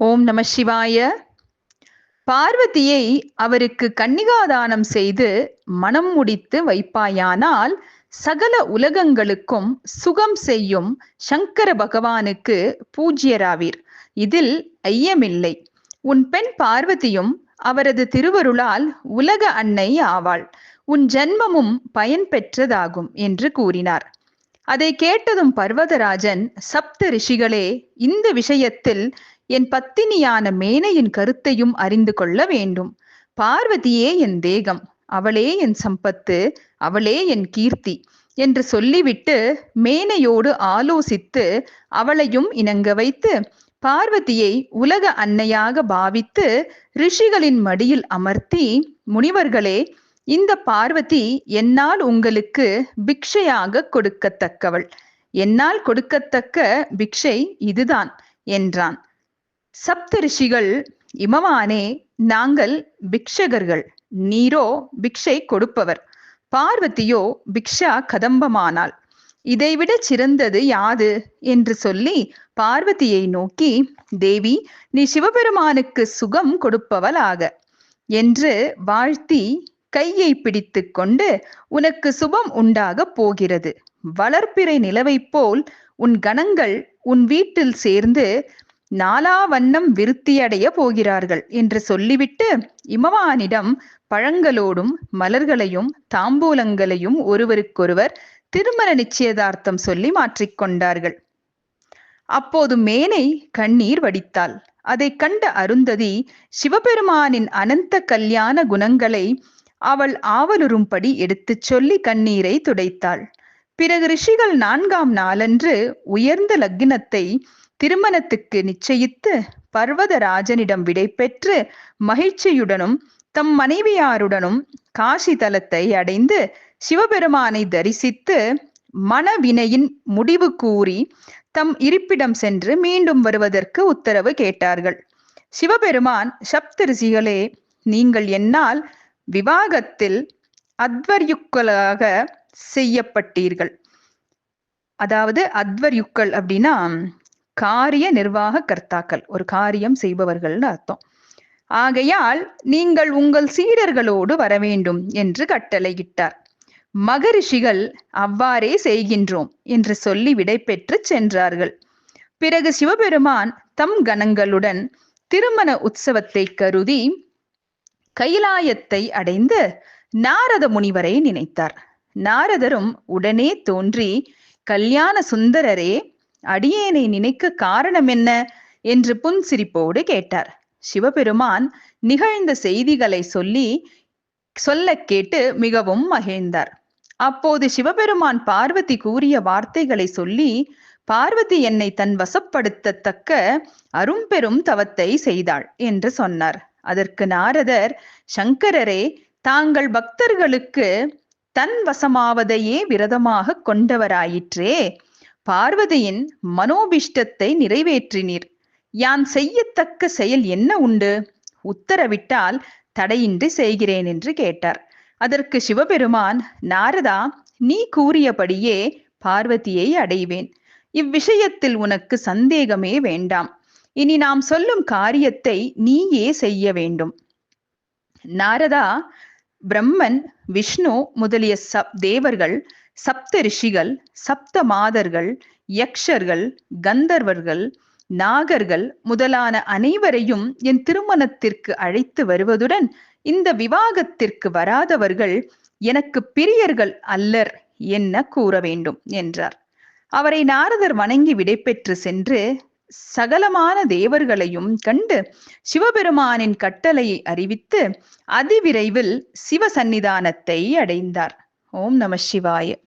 ஓம் நம சிவாய. பார்வதியை அவருக்கு கன்னிகாதானம் செய்து மனம் முடித்து வைப்பாயானால் சகல உலகங்களுக்கும் சுகம் செய்யும் சங்கர பகவானுக்கு பூஜ்யராவீர். இதில் ஐயமில்லை. உன் பெண் பார்வதியும் அவரது திருவருளால் உலக அன்னை ஆவாள். உன் ஜன்மமும் பயன் பெற்றதாகும் என்று கூறினார். அதை கேட்டதும் பர்வதராஜன் சப்த ரிஷிகளே இந்த விஷயத்தில் என் பத்தினியான மேனையின் கருத்தையும் அறிந்து கொள்ள வேண்டும். பார்வதியே என் தேகம் அவளே என் சம்பத்து அவளே என் கீர்த்தி என்று சொல்லிவிட்டு மேனையோடு ஆலோசித்து அவளையும் இணங்க வைத்து பார்வதியை உலக அன்னையாக பாவித்து ரிஷிகளின் மடியில் அமர்த்தி முனிவர்களே இந்த பார்வதி என்னால் உங்களுக்கு பிக்ஷையாக கொடுக்கத்தக்கவள். என்னால் கொடுக்கத்தக்க பிக்ஷை இதுதான் என்றான். சப்தரிஷிகள் இமவானே நாங்கள் பிக்ஷகர்கள் நீரோ பிக்ஷை கொடுப்பவர். பார்வதியோ பிக்ஷா கதம்பமானாள். இதைவிட சிறந்தது யாது? என்று சொல்லி பார்வதியை நோக்கி தேவி நீ சிவபெருமானுக்கு சுகம் கொடுப்பவளாக என்று வாழ்த்தி கையை பிடித்து கொண்டு உனக்கு சுபம் உண்டாக போகிறது. வளர்ப்பிறை நிலவை போல் உன் கணங்கள் உன் வீட்டில் சேர்ந்து நாலா வண்ணம் விருத்தியடைய போகிறார்கள் என்று சொல்லிவிட்டு இமவானிடம் பழங்களோடும் மலர்களையும் தாம்பூலங்களையும் ஒருவருக்கொருவர் திருமண நிச்சயதார்த்தம் சொல்லி மாற்றிக்கொண்டார்கள் அப்போது மேனை கண்ணீர் வடித்தாள். அதை கண்ட அருந்ததி சிவபெருமானின் அனந்த கல்யாண குணங்களை அவள் ஆவலுறும்படி எடுத்துச் சொல்லி கண்ணீரை துடைத்தாள். பிறகு ரிஷிகள் நான்காம் நாளன்று உயர்ந்த லக்னத்தை திருமணத்துக்கு நிச்சயித்து பர்வதராஜனிடம் விடை பெற்று மகிழ்ச்சியுடனும் தம் மனைவியாருடனும் காசி தலத்தை அடைந்து சிவபெருமானை தரிசித்து மனவினையின் முடிவு கூறி தம் இருப்பிடம் சென்று மீண்டும் வருவதற்கு உத்தரவு கேட்டார்கள். சிவபெருமான் சப்தரிசிகளே நீங்கள் என்னால் விவாகத்தில் அத்வர்யுக்களாக செய்யப்பட்டீர்கள். அதாவது அத்வர்யுக்கள் அப்படின்னா காரிய நிர்வாக கர்த்தாக்கள். ஒரு காரியம் செய்பவர்கள்னு அர்த்தம். ஆகையால் நீங்கள் உங்கள் சீடர்களோடு வர வேண்டும் என்று கட்டளையிட்டார். மகரிஷிகள் அவ்வாறே செய்கின்றோம் என்று சொல்லி விடைபெற்று சென்றார்கள். பிறகு சிவபெருமான் தம் கணங்களுடன் திருமண உற்சவத்தை கருதி கைலாயத்தை அடைந்து நாரத முனிவரை நினைத்தார். நாரதரும் உடனே தோன்றி கல்யாண சுந்தரரே அடியேனை நினைக்க காரணம் என்ன? என்று புன்சிரிப்போடு கேட்டார். சிவபெருமான் நிகழ்ந்த செய்திகளை சொல்லி சொல்ல கேட்டு மிகவும் மகிழ்ந்தார். அப்போது சிவபெருமான் பார்வதி கூறிய வார்த்தைகளை சொல்லி பார்வதி என்னை தன் வசப்படுத்தத்தக்க அரும்பெரும் தவத்தை செய்தாள் என்று சொன்னார். அதற்கு நாரதர் சங்கரரே தாங்கள் பக்தர்களுக்கு தன் வசமாவதையே விரதமாக கொண்டவராயிற்றே பார்வதியின் மனோபிஷ்டத்தை நிறைவேற்றினீர். யான் செய்யத்தக்க செயல் என்ன உண்டு? உத்தரவிட்டால் தடையின்றி செய்கிறேன் என்று கேட்டார். அதற்கு சிவபெருமான் நாரதா நீ கூறியபடியே பார்வதியை அடைவேன். இவ்விஷயத்தில் உனக்கு சந்தேகமே வேண்டாம். இனி நாம் சொல்லும் காரியத்தை நீயே செய்ய வேண்டும். நாரதா பிரம்மன் விஷ்ணு முதலிய சப் தேவர்கள் சப்த ரிஷிகள் சப்த மாதர்கள் யக்ஷர்கள் கந்தர்வர்கள் நாகர்கள் முதலான அனைவரையும் என் திருமணத்திற்கு அழைத்து வருவதுடன் இந்த விவாகத்திற்கு வராதவர்கள் எனக்கு பிரியர்கள் அல்லர் என்ன கூற வேண்டும்? என்றார். அவரை நாரதர் வணங்கி விடைபெற்று சென்று சகலமான தேவர்களையும் கண்டு சிவபெருமானின் கட்டளையை அறிவித்து அதிவிரைவில் சிவ சந்நிதானத்தை அடைந்தார். ஓம் நம சிவாய.